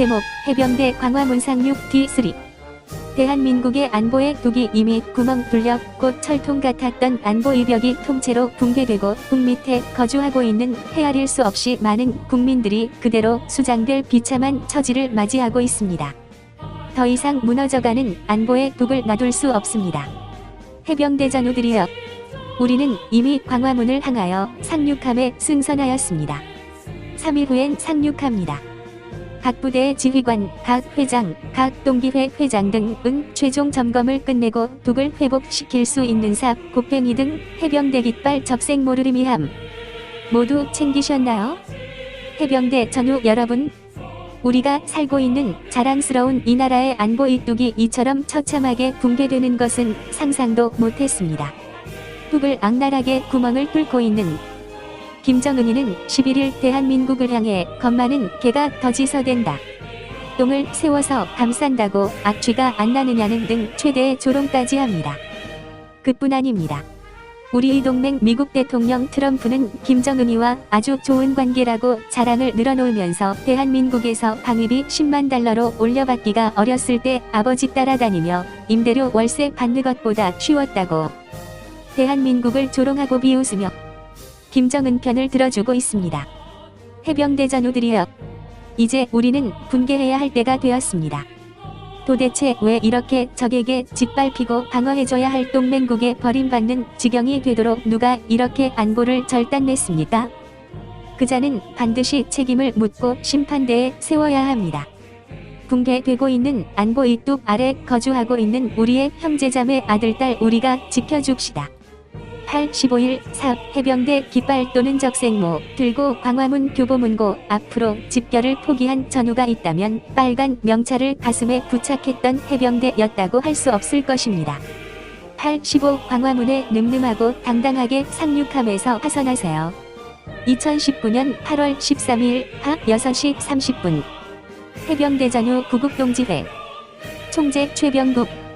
제목 해병대 광화문 상륙 D3 대한민국의 안보의 둑이 이미 구멍 뚫려 곧 철통 같았던 안보 이벽이 통째로 붕괴되고 북밑에 거주하고 있는 헤아릴 수 없이 많은 국민들이 그대로 수장될 비참한 처지를 맞이하고 있습니다. 더 이상 무너져가는 안보의 둑을 놔둘 수 없습니다. 해병대 전우들이여 우리는 이미 광화문을 향하여 상륙함에 승선하였습니다. 3일 후엔 상륙합니다. 각 부대의 지휘관, 각 회장, 각 동기회 회장 등은 최종 점검을 끝내고 둑을 회복시킬 수 있는 삽, 곱팽이 등 해병대 깃발 적색 모르림이함. 모두 챙기셨나요? 해병대 전우 여러분, 우리가 살고 있는 자랑스러운 이 나라의 안보 이뚝이 이처럼 처참하게 붕괴되는 것은 상상도 못했습니다. 뚝을 악랄하게 구멍을 뚫고 있는 김정은이는 11일 대한민국을 향해 겁 많은 개가 더 지서된다. 똥을 세워서 감싼다고 악취가 안 나느냐는 등 최대의 조롱까지 합니다. 그뿐 아닙니다. 우리 동맹 미국 대통령 트럼프는 김정은이와 아주 좋은 관계라고 자랑을 늘어놓으면서 대한민국에서 방위비 10만 달러로 올려받기가 어렸을 때 아버지 따라다니며 임대료 월세 받는 것보다 쉬웠다고 대한민국을 조롱하고 비웃으며 김정은 편을 들어주고 있습니다. 해병대 전우들이여 이제 우리는 분개해야 할 때가 되었습니다. 도대체 왜 이렇게 적에게 짓밟히고 방어해줘야 할 동맹국에 버림받는 지경이 되도록 누가 이렇게 안보를 절단냈습니까? 그자는 반드시 책임을 묻고 심판대에 세워야 합니다. 붕괴되고 있는 안보 이뚝 아래 거주하고 있는 우리의 형제자매 아들딸 우리가 지켜줍시다. 8, 15일 4 해병대 깃발 또는 적색모 들고 광화문 교보문고 앞으로 집결을 포기한 전우가 있다면 빨간 명찰을 가슴에 부착했던 해병대였다고 할 수 없을 것입니다. 8, 15 광화문에 늠름하고 당당하게 상륙함에서 하선하세요. 2019년 8월 13일 하 6시 30분 해병대 전우 구국동지회 총재 최병국